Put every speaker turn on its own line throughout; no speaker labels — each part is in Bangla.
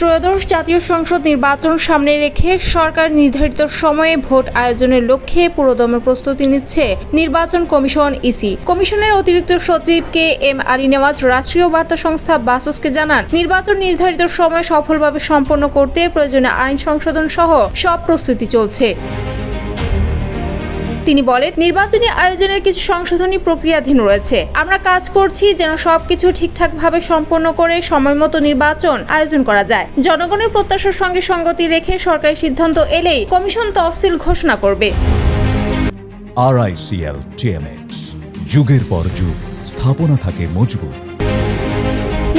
ত্রয়োদশ জাতীয় সংসদ নির্বাচন সামনে রেখে সরকার নির্ধারিত সময়ে ভোট আয়োজনের লক্ষ্যে পুরোদমে প্রস্তুতি নিচ্ছে নির্বাচন কমিশন ইসি। কমিশনের অতিরিক্ত সচিব কে এম আলী নেওয়াজ রাষ্ট্রীয় বার্তা সংস্থা বাসসকে জানান, নির্বাচন নির্ধারিত সময় সফলভাবে সম্পন্ন করতে প্রয়োজনে আইন সংশোধন সহ সব প্রস্তুতি চলছে। তিনি বলেন, নির্বাচনী আয়োজনের কিছু সংশোধনী প্রক্রিয়াধীন রয়েছে। আমরা কাজ করছি যেন সবকিছু ঠিকঠাকভাবে সম্পন্ন করে সময়মতো নির্বাচন আয়োজন করা যায়। জনগণের প্রত্যাশার সঙ্গে সঙ্গতি রেখে সরকারি সিদ্ধান্ত এলেই কমিশন তফসিল ঘোষণা করবে।
আরআইসিএল টিএমএক্স যুগের পর যুগ, স্থাপনা থাকে মজবুত।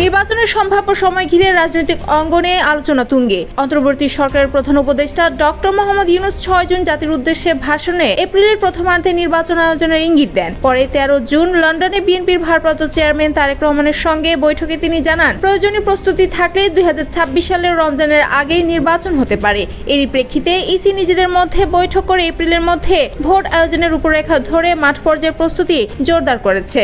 নির্বাচনের সম্ভাব্য সময় ঘিরে রাজনৈতিক অঙ্গনে আলোচনা তুঙ্গে। অন্তর্বর্তী সরকারের প্রধান উপদেষ্টা ডক্টর মোহাম্মদ ইউনুস ছয় জুন জাতির উদ্দেশ্যে ভাষণে এপ্রিলের প্রথমার্ধে নির্বাচন আয়োজনের ইঙ্গিত দেন। পরে তেরো জুন লন্ডনে বিএনপির ভারপ্রাপ্ত চেয়ারম্যান তারেক রহমানের সঙ্গে বৈঠকে তিনি জানান, প্রয়োজনীয় প্রস্তুতি থাকলে দুই হাজার ছাব্বিশ সালের রমজানের আগেই নির্বাচন হতে পারে। এরই প্রেক্ষিতে ইসি নিজেদের মধ্যে বৈঠক করে এপ্রিলের মধ্যে ভোট আয়োজনের রূপরেখা ধরে মাঠ পর্যায়ের প্রস্তুতি জোরদার করেছে।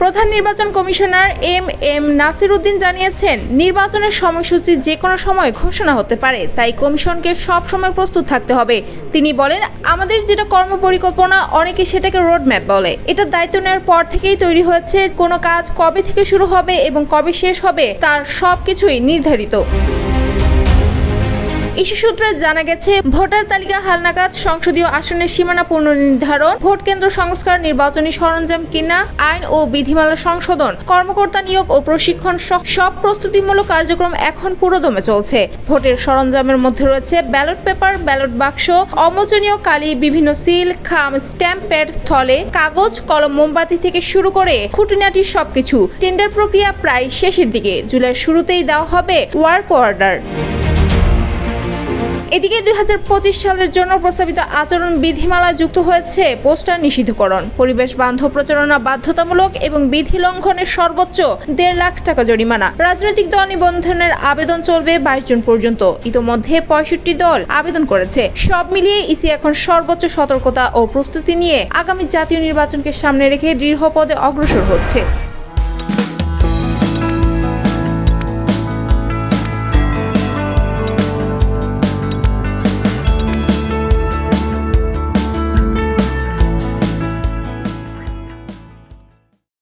প্রধান নির্বাচন commissioner M M Nasir Uddin জানিয়েছেন, নির্বাচনের সময়সূচি যে কোনো সময় ঘোষণা হতে পারে, তাই কমিশনকে সব সময় প্রস্তুত থাকতে হবে। তিনি বলেন, আমাদের যেটা কর্মপরিকল্পনা অনেকে সেটাকে রোডম্যাপ বলে। এটা দায়িত্ব নেওয়ার পর থেকেই তৈরি হয়েছে, কোনো কাজ কবে থেকে শুরু হবে এবং কবে শেষ হবে, তার সব কিছুই নির্ধারিত। ইস্যু সূত্রে জানা গেছে, ভোটার তালিকা হালনাগাদ সংসদীয় আসনের সীমানা পুনর্নির্ধারণ, ভোট কেন্দ্র সংস্কার, নির্বাচনী সরঞ্জাম কিনা, আইন ও বিধিমালা সংশোধন, কর্মকর্তা নিয়োগ ও প্রশিক্ষণ সব প্রস্তুতিমূলক কার্যক্রম এখন পুরোদমে চলছে। ভোটের সরঞ্জামের মধ্যে রয়েছে ব্যালট পেপার, ব্যালট বাক্স, অমোচনীয় কালি, বিভিন্ন সিল, খাম, স্ট্যাম্প প্যাড, থলে, কাগজ, কলম, মোমবাতি থেকে শুরু করে খুঁটিনাটি সবকিছু টেন্ডার প্রক্রিয়া প্রায় শেষের দিকে। জুলাইয়ের শুরুতেই দেওয়া হবে ওয়ার্ক অর্ডার। এদিকে দুই হাজার পঁচিশ সালের জন্য প্রস্তাবিত আচরণ বিধিমালা যুক্ত হয়েছে পোস্টার নিষিদ্ধকরণ। পরিবেশ বান্ধব প্রচারণা বাধ্যতামূলক এবং বিধি লঙ্ঘনের সর্বোচ্চ দেড় লাখ টাকা জরিমানা। রাজনৈতিক দল নিবন্ধনের আবেদন চলবে বাইশ জন পর্যন্ত। ইতোমধ্যে পঁয়ষট্টি দল আবেদন করেছে। সব মিলিয়ে ইসি এখন সর্বোচ্চ সতর্কতা ও প্রস্তুতি নিয়ে আগামী জাতীয় নির্বাচনকে সামনে রেখে দৃঢ় পদে অগ্রসর হচ্ছে।